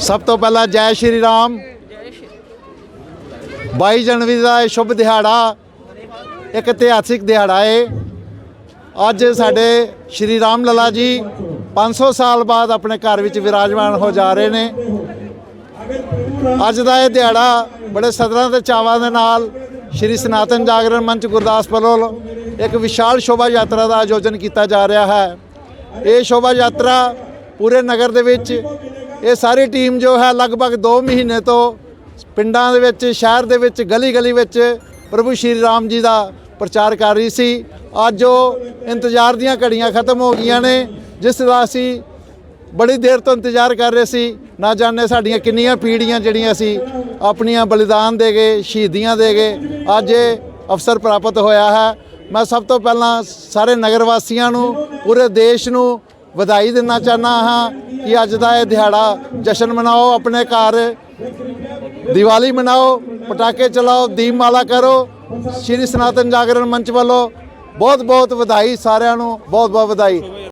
ਸਭ ਤੋਂ ਪਹਿਲਾਂ ਜੈ ਸ਼੍ਰੀ ਰਾਮ। 22 ਜਨਵਰੀ ਦਾ ਇਹ ਸ਼ੁਭ ਦਿਹਾੜਾ ਇੱਕ ਇਤਿਹਾਸਿਕ ਦਿਹਾੜਾ ਹੈ ਅੱਜ ਸਾਡੇ ਸ਼੍ਰੀ ਰਾਮ ਲਲਾ ਜੀ 500 ਸਾਲ ਬਾਅਦ ਆਪਣੇ ਘਰ ਵਿੱਚ ਵਿਰਾਜਮਾਨ ਹੋ ਜਾ ਰਹੇ ਨੇ। ਅੱਜ ਦਾ ਇਹ ਦਿਹਾੜਾ ਬੜੇ ਸਦਰਾਂ ਤੇ ਚਾਵਾਂ ਦੇ ਨਾਲ ਸ਼੍ਰੀ ਸਨਾਤਨ ਜਾਗਰਣ ਮੰਚ ਗੁਰਦਾਸਪੁਰ ਵੱਲੋਂ ਇੱਕ ਵਿਸ਼ਾਲ ਸ਼ੋਭਾ ਯਾਤਰਾ ਦਾ ਆਯੋਜਨ ਕੀਤਾ ਜਾ ਰਿਹਾ ਹੈ। ਇਹ ਸ਼ੋਭਾ ਯਾਤਰਾ ਪੂਰੇ ਨਗਰ ਦੇ ਵਿੱਚ ਇਹ ਸਾਰੀ ਟੀਮ ਜੋ ਹੈ ਲਗਭਗ 2 ਮਹੀਨੇ ਤੋਂ ਪਿੰਡਾਂ ਦੇ ਵਿੱਚ, ਸ਼ਹਿਰ ਦੇ ਵਿੱਚ ਗਲੀ ਗਲੀ ਵਿੱਚ ਪ੍ਰਭੂ ਸ਼੍ਰੀ ਰਾਮ ਜੀ ਦਾ ਪ੍ਰਚਾਰ ਕਰ ਰਹੀ ਸੀ। ਅੱਜ ਉਹ ਇੰਤਜ਼ਾਰ ਦੀਆਂ ਘੜੀਆਂ ਖਤਮ ਹੋ ਗਈਆਂ ਨੇ, ਜਿਸ ਦਾ ਅਸੀਂ ਬੜੀ ਦੇਰ ਤੋਂ ਇੰਤਜ਼ਾਰ ਕਰ ਰਹੇ ਸੀ। ਨਾ ਜਾਣੇ ਸਾਡੀਆਂ ਕਿੰਨੀਆਂ ਪੀੜ੍ਹੀਆਂ ਜਿਹੜੀਆਂ ਸੀ, ਆਪਣੀਆਂ ਬਲੀਦਾਨ ਦੇ ਗਏ, ਸ਼ਹੀਦੀਆਂ ਦੇ ਗਏ। ਅੱਜ ਇਹ ਅਵਸਰ ਪ੍ਰਾਪਤ ਹੋਇਆ ਹੈ। ਮੈਂ ਸਭ ਤੋਂ ਪਹਿਲਾਂ ਸਾਰੇ ਨਗਰ ਵਾਸੀਆਂ ਨੂੰ, ਪੂਰੇ ਦੇਸ਼ ਨੂੰ ਵਧਾਈ ਦੇਣਾ ਚਾਹੁੰਦਾ ਹਾਂ ਕਿ ਅੱਜ ਦਾ ਇਹ ਦਿਹਾੜਾ ਜਸ਼ਨ ਮਨਾਓ, ਆਪਣੇ ਘਰ ਦੀਵਾਲੀ ਮਨਾਓ, ਪਟਾਕੇ ਚਲਾਓ, ਦੀਪਮਾਲਾ ਕਰੋ, ਸ਼੍ਰੀ ਸਨਾਤਨ ਜਾਗਰਣ ਮੰਚ ਵੱਲੋਂ ਬਹੁਤ ਬਹੁਤ ਵਧਾਈ ਸਾਰਿਆਂ ਨੂੰ ਬਹੁਤ ਬਹੁਤ ਵਧਾਈ।